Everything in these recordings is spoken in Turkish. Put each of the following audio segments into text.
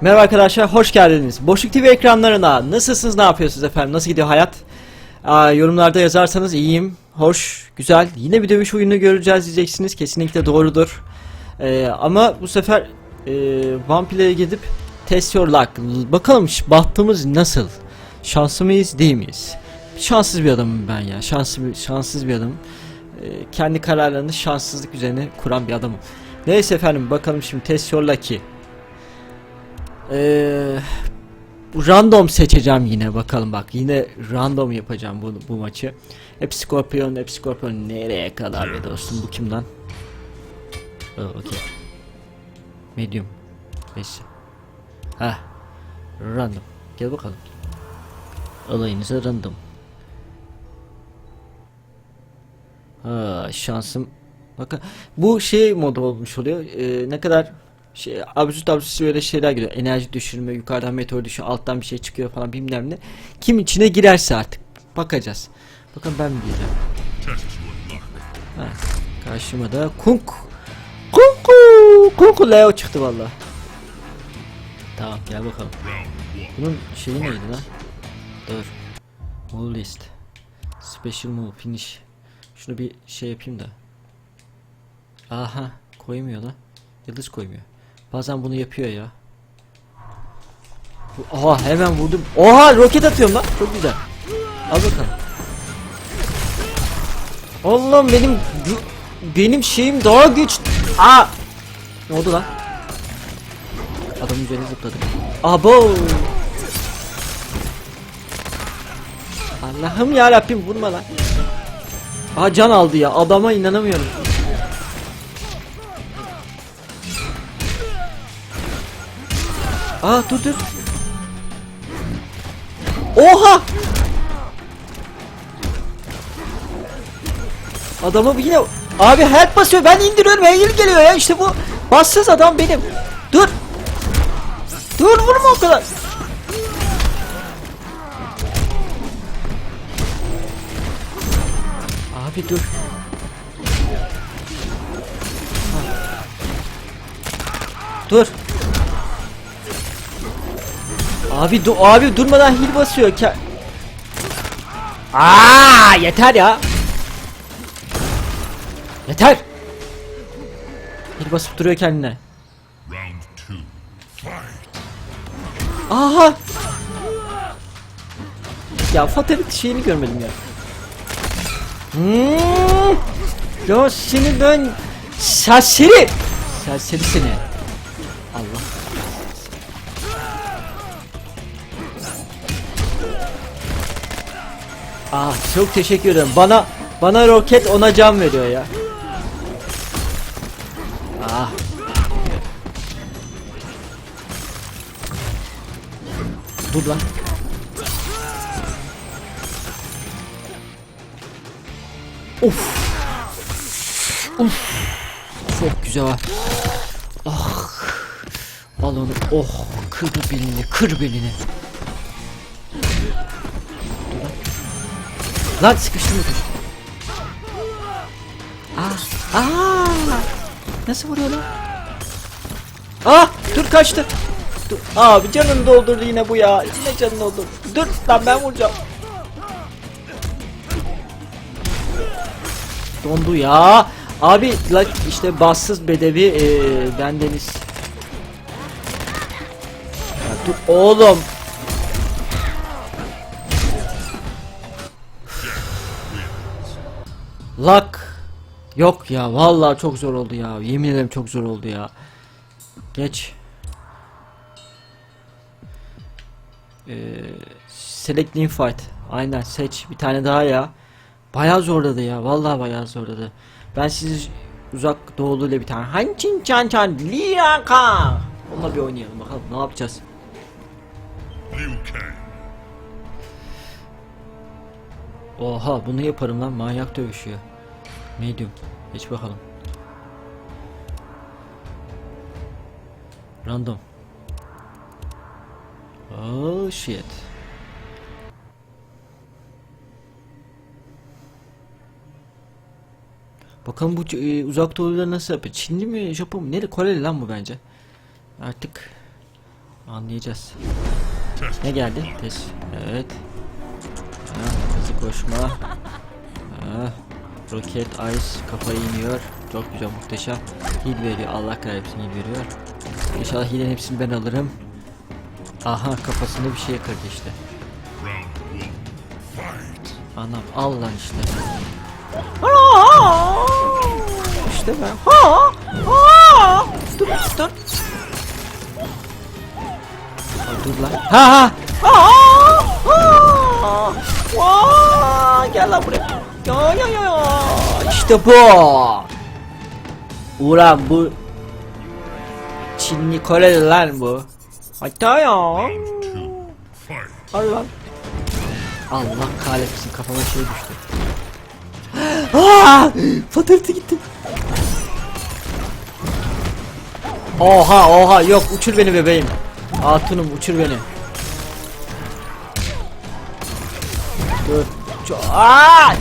Merhaba arkadaşlar, hoş geldiniz. Boşluk TV ekranlarına nasılsınız, ne yapıyorsunuz efendim, nasıl gidiyor hayat? Aa, yorumlarda yazarsanız iyiyim, hoş, güzel. Yine bir dövüş oyunu göreceğiz diyeceksiniz, kesinlikle doğrudur. Ee, ama bu sefer e, Vampir'e gidip test your luck. Bakalım bahtımız nasıl? Şanslı mıyız, değil miyiz? Şanssız bir adamım ben ya, şanslı şanssız bir adamım. Ee, kendi kararlarını şanssızlık üzerine kuran bir adamım. Neyse efendim, bakalım şimdi test your luck'i. Ee, random seçeceğim yine bakalım bak yine random yapacağım bu, bu maçı. Hep Scorpion, nereye kadar be dostum bu kim lan? Oh, okay. Medium. Neyse. Ha. Random. Gel bakalım. Alayınıza random. Ha şansım. Bakın bu şey modu olmuş oluyor. Ee, ne kadar şey absürt absürt böyle şeyler geliyor. Enerji düşürme, yukarıdan meteor düşüyor, alttan bir şey çıkıyor falan bilmem ne. Kim içine girerse artık bakacağız. Bakın ben mi gireceğim? Ha, karşıma da Kunk Kunku Kunku Leo çıktı valla. Tamam gel bakalım. Bunun şeyi neydi lan? Dur. Move list. Special move finish. Şunu bir şey yapayım da. Aha koymuyor lan. Yıldız koymuyor. Bazen bunu yapıyor ya. Oha hemen vurdum. Oha roket atıyorum lan. Çok güzel. Al bakalım. Allah'ım benim benim şeyim daha güç. Aa! Ne oldu lan? Adamın üzerine zıpladım. Abo! Allah'ım ya Rabbim vurma lan. Aa can aldı ya. Adama inanamıyorum. Aa dur dur. Oha! Adamı yine abi help basıyor ben indiriyorum heal geliyor ya işte bu bassız adam benim. Dur. Dur vurma o kadar. Abi dur. Ha. Dur. Abi du abi durmadan hil basıyor ki. Aa yeter ya. Yeter. Hil basıp duruyor kendine. Aha. Ya fatality şeyini görmedim ya. Hmm. Ya seni ben serseri. Serseri seni. Allah. Ah çok teşekkür ederim. Bana bana roket ona can veriyor ya. Ah. Dur lan. Of. Of. Çok güzel. Ah. Al onu. Oh. Kır belini. Kır belini. Lan sıkıştı mı? Ah. Aa. Nasıl vuruyor lan? Ah. Dur kaçtı. Dur. Abi canını doldurdu yine bu ya. Yine canını doldurdu. Dur lan ben vuracağım. Dondu ya. Abi la işte bassız bedevi ee, bendeniz. Ya dur oğlum. Lak. Yok ya vallahi çok zor oldu ya. Yemin ederim çok zor oldu ya. Geç. Ee, select new fight. Aynen seç bir tane daha ya. Bayağı zorladı ya. Vallahi bayağı zorladı. Ben sizi uzak doğulu ile bir tane Hanchin Chan Chan Liaka. Onunla bir oynayalım bakalım ne yapacağız. Liu Kang. Oha bunu yaparım lan manyak dövüşüyor. Medium. Geç bakalım. Random. Oh shit. Bakalım bu e, uzak doğuları nasıl yapıyor? Çinli mi, Japon mu? Nere? Koreli lan bu bence. Artık Anlayacağız. Test Ne geldi? Test. Evet. Hızlı koşma. Roket ice kafayı iniyor. Çok güzel muhteşem. Heal veriyor. Allah kahretsin heal veriyor. İnşallah heal'in hepsini ben alırım. Aha kafasında bir şey kırdı işte. Anam al lan işte. İşte ben. Ha! Ha! Dur dur. Dur lan. Ha ha. Ha! Ha! Vaa! Gel lan buraya. Ya ya ya ya. İşte bu. Ulan bu Çinli Koreli lan bu. Hatta ya. Two. Fight. Al lan. Allah kahretsin kafama şey düştü. Aa! Fatırtı gitti. Oha oha yok uçur beni bebeğim. Hatunum uçur beni. Dur. Ço- Aa!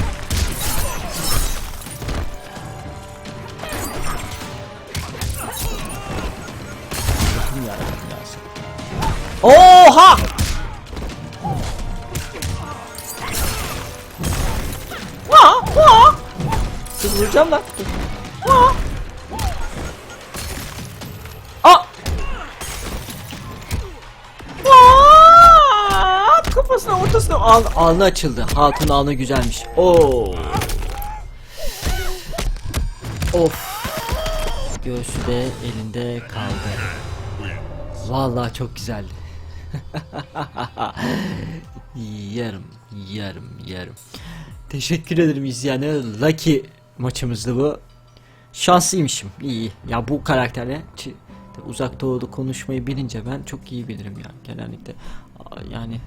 Allah'ım yarabbim ya sen. Oha! Vaa! Vaa! Dur vuracağım al, alnı açıldı. Hatun alnı güzelmiş. Oo. Of. Göğsü de elinde kaldı. Vallahi çok güzeldi. yarım, yarım, yarım. Teşekkür ederim izleyenler. Lucky maçımızdı bu. Şanslıymışım. İyi. Ya bu karakterle uzak doğuda konuşmayı bilince ben çok iyi bilirim ya genellikle. Yani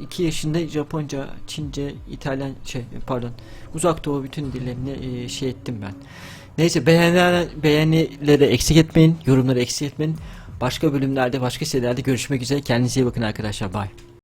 2 yaşında Japonca, Çince, İtalyan şey pardon uzak doğu bütün dillerini e, şey ettim ben. Neyse beğeniler, beğenileri eksik etmeyin, yorumları eksik etmeyin. Başka bölümlerde, başka şeylerde görüşmek üzere. Kendinize iyi bakın arkadaşlar. Bye.